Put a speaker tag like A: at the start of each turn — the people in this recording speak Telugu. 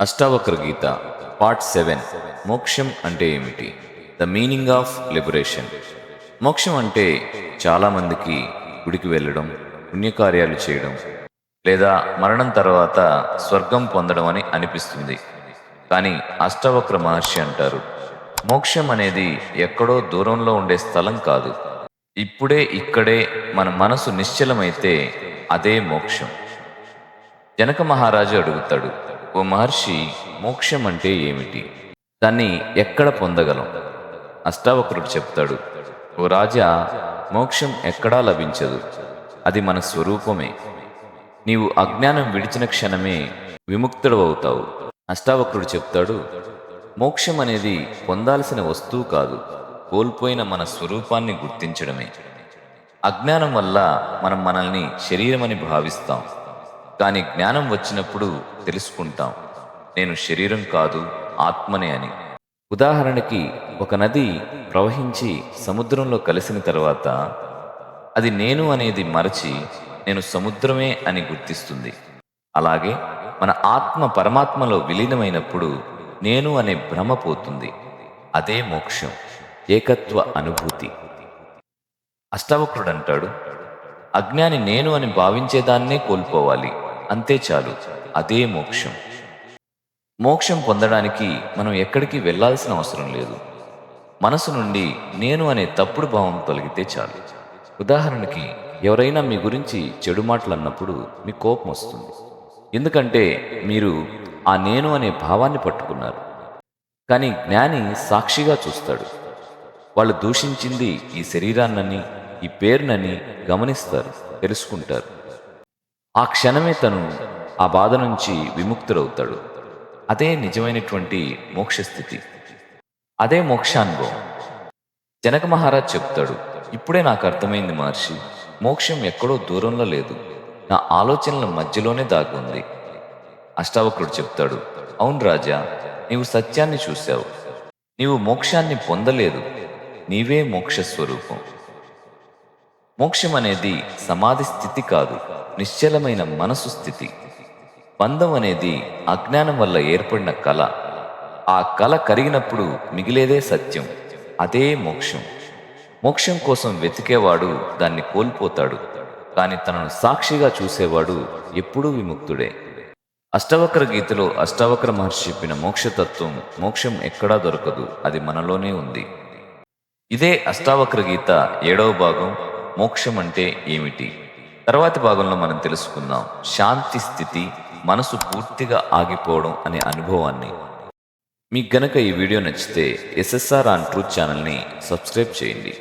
A: అష్టావక్ర గీత పార్ట్ సెవెన్ మోక్షం అంటే ఏమిటి? The meaning of liberation. మోక్షం అంటే చాలామందికి గుడికి వెళ్ళడం పుణ్యకార్యాలు చేయడం లేదా మరణం తర్వాత స్వర్గం పొందడం అని అనిపిస్తుంది. కానీ అష్టావక్ర మహర్షి అంటారు మోక్షం అనేది ఎక్కడో దూరంలో ఉండే స్థలం కాదు. ఇప్పుడే ఇక్కడే మన మనసు నిశ్చలమైతే అదే మోక్షం. జనక మహారాజు అడుగుతాడు ఓ మహర్షి మోక్షం అంటే ఏమిటి? దాన్ని ఎక్కడ పొందగలం? అష్టావక్రుడు చెప్తాడు ఓ రాజా మోక్షం ఎక్కడా లభించదు. అది మన స్వరూపమే. నీవు అజ్ఞానం విడిచిన క్షణమే విముక్తుడు అవుతావు. అష్టావక్రుడు చెప్తాడు మోక్షం అనేది పొందాల్సిన వస్తువు కాదు కోల్పోయిన మన స్వరూపాన్ని గుర్తించడమే. అజ్ఞానం వల్ల మనం మనల్ని శరీరమని భావిస్తాం. కానీ జ్ఞానం వచ్చినప్పుడు తెలుసుకుంటాం. నేను శరీరం కాదు ఆత్మనే అని. ఉదాహరణకి ఒక నది ప్రవహించి సముద్రంలో కలిసిన తర్వాత అది నేను అనేది మరచి నేను సముద్రమే అని గుర్తిస్తుంది. అలాగే మన ఆత్మ పరమాత్మలో విలీనమైనప్పుడు నేను అనే భ్రమ పోతుంది. అదే మోక్షం ఏకత్వ అనుభూతి. అష్టావక్రుడు అంటాడు అజ్ఞాని నేను అని భావించేదాన్నే కోల్పోవాలి. అంతే చాలు అదే మోక్షం. మోక్షం పొందడానికి మనం ఎక్కడికి వెళ్ళాల్సిన అవసరం లేదు. మనసు నుండి నేను అనే తప్పుడు భావం తొలగితే చాలు. ఉదాహరణకి ఎవరైనా మీ గురించి చెడు మాటలు అన్నప్పుడు మీ కోపం వస్తుంది. ఎందుకంటే మీరు ఆ నేను అనే భావాన్ని పట్టుకున్నారు. కానీ జ్ఞాని సాక్షిగా చూస్తాడు. వాళ్ళు దూషించింది ఈ శరీరాన్నని ఈ పేరునని గమనిస్తారు తెలుసుకుంటారు. ఆ క్షణమే తను ఆ బాధ నుంచి విముక్తుడవుతాడు. అదే నిజమైనటువంటి మోక్షస్థితి. అదే మోక్షానుభవం. జనక మహారాజ్ చెప్తాడు ఇప్పుడే నాకు అర్థమైంది మహర్షి మోక్షం ఎక్కడో దూరంలో లేదు. నా ఆలోచనల మధ్యలోనే దాగుంది అష్టావక్రుడు చెప్తాడు అవును రాజా నీవు సత్యాన్ని చూశావు. నీవు మోక్షాన్ని పొందలేదు. నీవే మోక్ష స్వరూపం మోక్షం అనేది సమాధి స్థితి కాదు నిశ్చలమైన మనసు స్థితి. బంధం అనేది అజ్ఞానం వల్ల ఏర్పడిన కళ. ఆ కళ కరిగినప్పుడు మిగిలేదే సత్యం అదే మోక్షం. మోక్షం కోసం వెతికేవాడు దాన్ని కోల్పోతాడు కానీ తనను సాక్షిగా చూసేవాడు ఎప్పుడూ విముక్తుడే. అష్టవక్ర గీతలో అష్టావక్ర మహర్షి చెప్పిన మోక్షతత్వం మోక్షం ఎక్కడా దొరకదు అది మనలోనే ఉంది. ఇదే అష్టావక్ర గీత ఏడవ భాగం మోక్షం అంటే ఏమిటి? తర్వాతి భాగంలో మనం తెలుసుకుందాం. శాంతి స్థితి మనసు పూర్తిగా ఆగిపోవడం అనే అనుభవాన్ని. మీకు గనక ఈ వీడియో నచ్చితే ఎస్ఎస్ఆర్ ఆన్ ట్రూత్ ఛానల్ని సబ్స్క్రైబ్ చేయండి.